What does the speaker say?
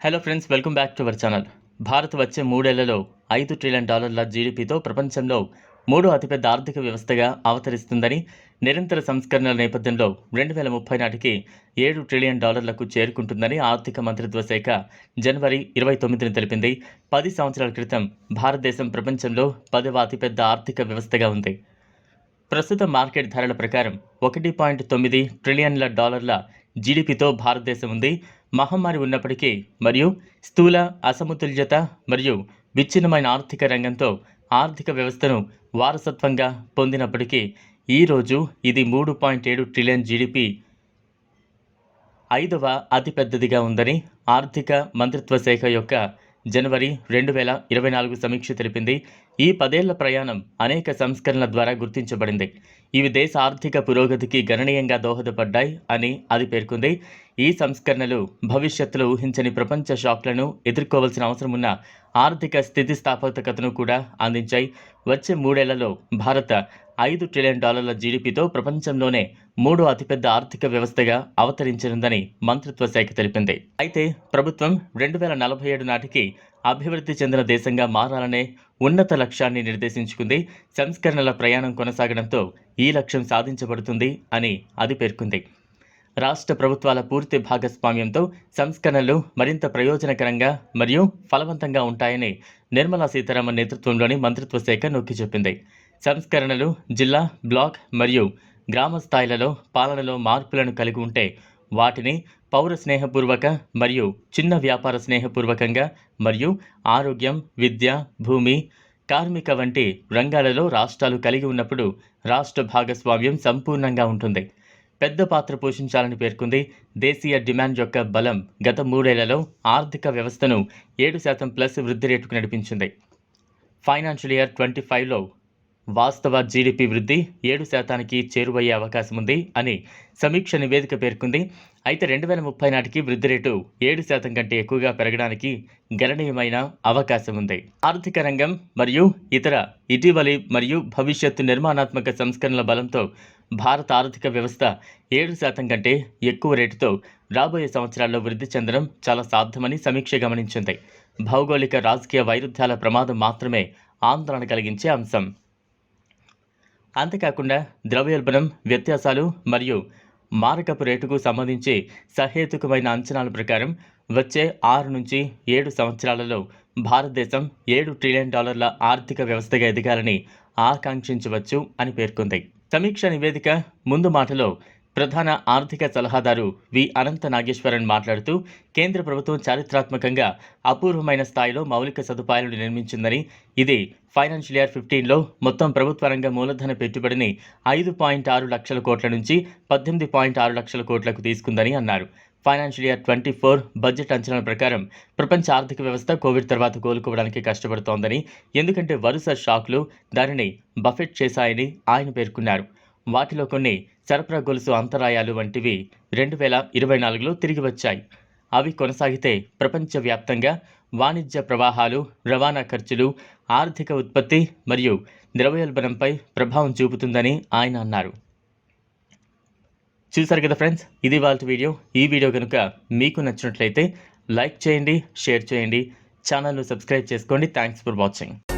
Hello friends welcome back to our channel Bharat వచ్చే మూడేళ్ళలో ఐదు ట్రిలియన్ డాలర్ల జీడిపితో ప్రపంచంలో మూడో అతిపెద్ద ఆర్థిక వ్యవస్థగా అవతరిస్తుందని నిరంతర సంస్కరణల నేపథ్యంలో రెండు వేల ముప్పై నాటికి ఏడు ట్రిలియన్ డాలర్లకు చేరుకుంటుందని ఆర్థిక మంత్రిత్వ శాఖ జనవరి ఇరవై తొమ్మిదిని తెలిపింది. పది సంవత్సరాల క్రితం భారతదేశం ప్రపంచంలో పదవ అతిపెద్ద ఆర్థిక వ్యవస్థగా ఉంది. ప్రస్తుత మార్కెట్ ధరల ప్రకారం ఒకటి పాయింట్ తొమ్మిది ట్రిలియన్ల డాలర్ల జీడిపితో భారతదేశం ఉంది. మహమ్మారి ఉన్నప్పటికీ మరియు స్థూల అసమతుల్యత మరియు విచ్ఛిన్నమైన ఆర్థిక రంగంతో ఆర్థిక వ్యవస్థను వారసత్వంగా పొందినప్పటికీ ఈరోజు ఇది మూడు పాయింట్ ఏడు ట్రిలియన్ జీడిపి ఐదవ అతిపెద్దదిగా ఉందని ఆర్థిక మంత్రిత్వ శాఖ యొక్క జనవరి రెండు వేల ఇరవై నాలుగు సమీక్ష తెలిపింది. ఈ పదేళ్ళ ప్రయాణం అనేక సంస్కరణల ద్వారా గుర్తించబడింది. ఇవి దేశ ఆర్థిక పురోగతికి గణనీయంగా దోహదపడ్డాయి అని అది పేర్కొంది. ఈ సంస్కరణలు భవిష్యత్తులో ఊహించని ప్రపంచ షాక్లను ఎదుర్కోవాల్సిన అవసరం ఉన్న ఆర్థిక స్థితిస్థాపకతను కూడా అందించాయి. వచ్చే మూడేళ్ళలో భారత ఐదు ట్రిలియన్ డాలర్ల జీడిపితో ప్రపంచంలోనే మూడో అతిపెద్ద ఆర్థిక వ్యవస్థగా అవతరించనుందని మంత్రిత్వ శాఖ తెలిపింది. అయితే ప్రభుత్వం రెండు వేల నలభై ఏడు నాటికి అభివృద్ధి చెందిన దేశంగా మారాలనే ఉన్నత లక్ష్యాన్ని నిర్దేశించుకుంది. సంస్కరణల ప్రయాణం కొనసాగడంతో ఈ లక్ష్యం సాధించబడుతుంది అని అది పేర్కొంది. రాష్ట్ర ప్రభుత్వాల పూర్తి భాగస్వామ్యంతో సంస్కరణలు మరింత ప్రయోజనకరంగా మరియు ఫలవంతంగా ఉంటాయని నిర్మలా సీతారామన్ నేతృత్వంలోని మంత్రిత్వ శాఖ నొక్కి చెప్పింది. సంస్కరణలు జిల్లా బ్లాక్ మరియు గ్రామ స్థాయిలలో పాలనలో మార్పులను కలిగి ఉంటే వాటిని పౌర స్నేహపూర్వక మరియు చిన్న వ్యాపార స్నేహపూర్వకంగా మరియు ఆరోగ్యం విద్య భూమి కార్మిక వంటి రంగాలలో రాష్ట్రాలు కలిగి ఉన్నప్పుడు రాష్ట్ర భాగస్వామ్యం సంపూర్ణంగా ఉంటుంది. పెద్ద పాత్ర పోషించాలని పేర్కొంది దేశీయ డిమాండ్ యొక్క బలం గత మూడేళ్ళలో ఆర్థిక వ్యవస్థను ఏడు శాతం ప్లస్ వృద్ధి రేటుకు నడిపించింది. ఫైనాన్షియల్ ఇయర్ ట్వంటీ ఫైవ్లో వాస్తవ జీడిపి వృద్ధి ఏడు శాతానికి చేరువయ్యే అవకాశం ఉంది అని సమీక్ష నివేదిక పేర్కొంది. అయితే రెండు వేల ముప్పై నాటికి వృద్ధి రేటు ఏడు శాతం కంటే ఎక్కువగా పెరగడానికి గణనీయమైన అవకాశం ఉంది. ఆర్థిక రంగం మరియు ఇతర ఇటీవలి మరియు భవిష్యత్తు నిర్మాణాత్మక సంస్కరణల బలంతో భారత ఆర్థిక వ్యవస్థ ఏడు శాతం కంటే ఎక్కువ రేటుతో రాబోయే సంవత్సరాల్లో వృద్ధి చెందడం చాలా సాధ్యమని సమీక్ష గమనించింది. భౌగోళిక రాజకీయ వైరుధ్యాల ప్రమాదం మాత్రమే ఆందోళన కలిగించే అంశం. అంతేకాకుండా ద్రవ్యోల్బణం వ్యత్యాసాలు మరియు మారకపు రేటుకు సంబంధించి సహేతుకమైన అంచనాల ప్రకారం వచ్చే ఆరు నుంచి ఏడు సంవత్సరాలలో భారతదేశం ఏడు ట్రిలియన్ డాలర్ల ఆర్థిక వ్యవస్థగా ఎదగాలని ఆకాంక్షించవచ్చు అని పేర్కొంది. సమీక్ష నివేదిక ముందు మాటలో ప్రధాన ఆర్థిక సలహాదారు వి. అనంత నాగేశ్వరన్ మాట్లాడుతూ కేంద్ర ప్రభుత్వం చారిత్రాత్మకంగా అపూర్వమైన స్థాయిలో మౌలిక సదుపాయాలను నిర్మించిందని ఇది ఫైనాన్షియల్ ఇయర్ ఫిఫ్టీన్లో మొత్తం ప్రభుత్వ రంగ మూలధన పెట్టుబడిని ఐదు పాయింట్ ఆరు లక్షల కోట్ల నుంచి పద్దెనిమిది పాయింట్ ఆరు లక్షల కోట్లకు తీసుకుందని అన్నారు. Financial year twenty four budget అంచనాల ప్రకారం ప్రపంచ ఆర్థిక వ్యవస్థ కోవిడ్ తర్వాత కోలుకోవడానికి కష్టపడుతోందని ఎందుకంటే వరుస షాక్లు దానిని బఫెట్ చేశాయని ఆయన పేర్కొన్నారు. వాటిలో కొన్ని సరఫరా గొలుసు అంతరాయాలు వంటివి రెండు వేల ఇరవై నాలుగులో తిరిగి వచ్చాయి అవి కొనసాగితే ప్రపంచవ్యాప్తంగా వాణిజ్య ప్రవాహాలు రవాణా ఖర్చులు ఆర్థిక ఉత్పత్తి మరియు ద్రవ్యోల్బణంపై ప్రభావం చూపుతుందని ఆయన అన్నారు. చూసారు కదా ఫ్రెండ్స్? ఇది వాళ్ళ వీడియో. ఈ వీడియో కనుక మీకు నచ్చినట్లయితే లైక్ చేయండి షేర్ చేయండి. ఛానల్ను సబ్స్క్రైబ్ చేసుకోండి. Thanks for watching.